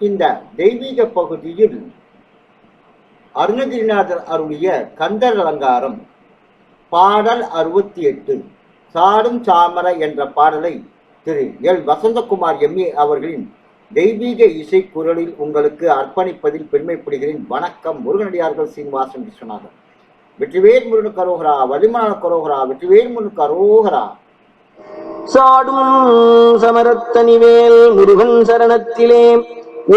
இந்த தெய்வீக பகுதியில் அருணகிரிநாதர் அருளிய கந்தர் அலங்காரம் பாடல் அறுபத்தி எட்டு சாடும் சாமர என்ற பாடலை திரு எல். வசந்தகுமார் எம்ஏ அவர்களின் தெய்வீக இசை குரலில் உங்களுக்கு அர்ப்பணிப்பதில் பெருமைப்படுகிறேன். வணக்கம் முருகனடியார்கள் சீனிவாசன் விஸ்வநாதன். வெற்றிவேல் முருகனுக்கு அரோகரா வலிமான கரோகரா வெற்றிவேல் முருகனுக்கு அரோகரா. சாடும் சமரத்தனிவேல் முருகன் சரணத்திலே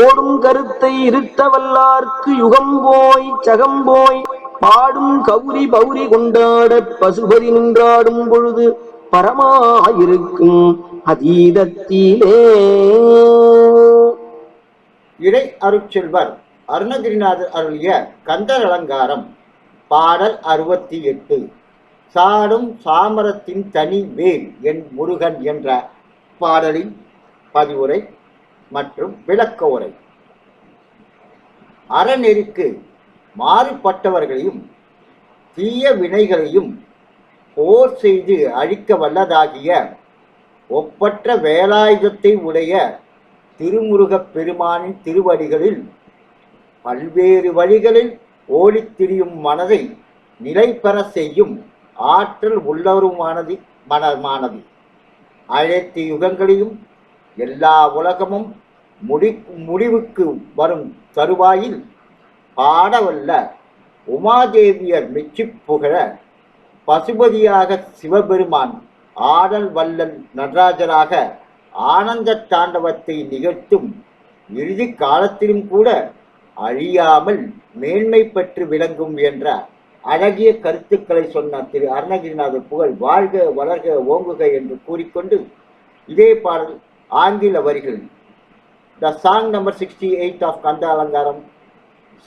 ஓடும் கருத்தை இருத்த வல்லார்க்கு யுகம் போய் சகம் போய் பாடும் கௌரி பௌரி கொண்டாட பசுபதி நின்றாடும் பொழுது பரமாயிருக்கும் அதீதத்திலே. இறை அருட்செல்வர் அருணகிரிநாதர் அருளிய கந்தர் அலங்காரம். பாடல் அறுபத்தி எட்டு. சாடும் சாமரத்தின் தனி வேல் என் முருகன் என்ற பாடலின் பதிவுரை மற்றும் விளக்க உரை. அறநெறிக்கு மாறுபட்டவர்களையும் தீய வினைகளையும் போர் செய்து அழிக்க வல்லதாகிய ஒப்பற்ற வேலாயுதத்தை உடைய திருமுருகப் பெருமானின் திருவடிகளில் பல்வேறு வழிகளில் ஓடித் திரியும் மனதை நிலை பெற செய்யும் ஆற்றல் உள்ளவருமானது மனமானது. அனைத்து யுகங்களிலும் எல்லா உலகமும் முடி முடிவுக்கு வரும் தருவாயில் பாடவல்ல உமாதேவியர் மெச்சிப் புகழ பசுபதியாக சிவபெருமான் ஆடல் வல்லல் நடராஜராக ஆனந்த தாண்டவத்தை நிகழ்த்தும் இறுதி காலத்திலும் கூட அழியாமல் மேன்மை பெற்று விளங்கும் என்ற அழகிய கருத்துக்களை சொன்ன திரு அருணகிரிநாதர் புகழ் வாழ்க வளர்க ஓங்குக என்று கூறிக்கொண்டு இதே பாடல் ஆங்கில வரிகள். The song number sixty eight of Kandha Alangaram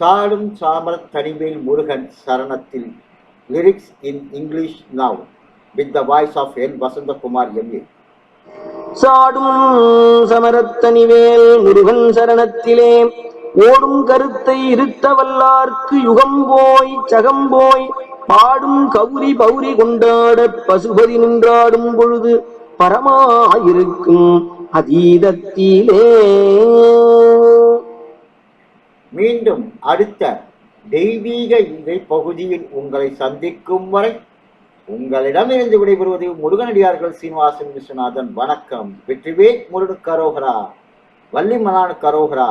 சாடும் சாமர தனிவேல் முருகன் சரணத்தில் lyrics in English now with the voice of N Vasanthakumar MA சாடும் சமரத்தனிவேல் முருகன் சரணத்திலே ஓடும் கருத்தை இருத்த வல்லார்க்கு யுகம் போய் சகம் போய் பாடும் கௌரி பௌரி கொண்டாட பசுபதி நின்றாடும் பொழுது பரமாயிருக்கும் அதீதத்திலே. மீண்டும் அடுத்த தெய்வீக இன்றை பகுதியில் உங்களை சந்திக்கும் வரை உங்களிடமிருந்து விடைபெறுவது முருகனடியார்கள் சீனிவாசன் விஸ்வநாதன். வணக்கம். வெற்றிவேல் முருகனுக்கு கரோகரா வள்ளி மலானுக்கு கரோகரா.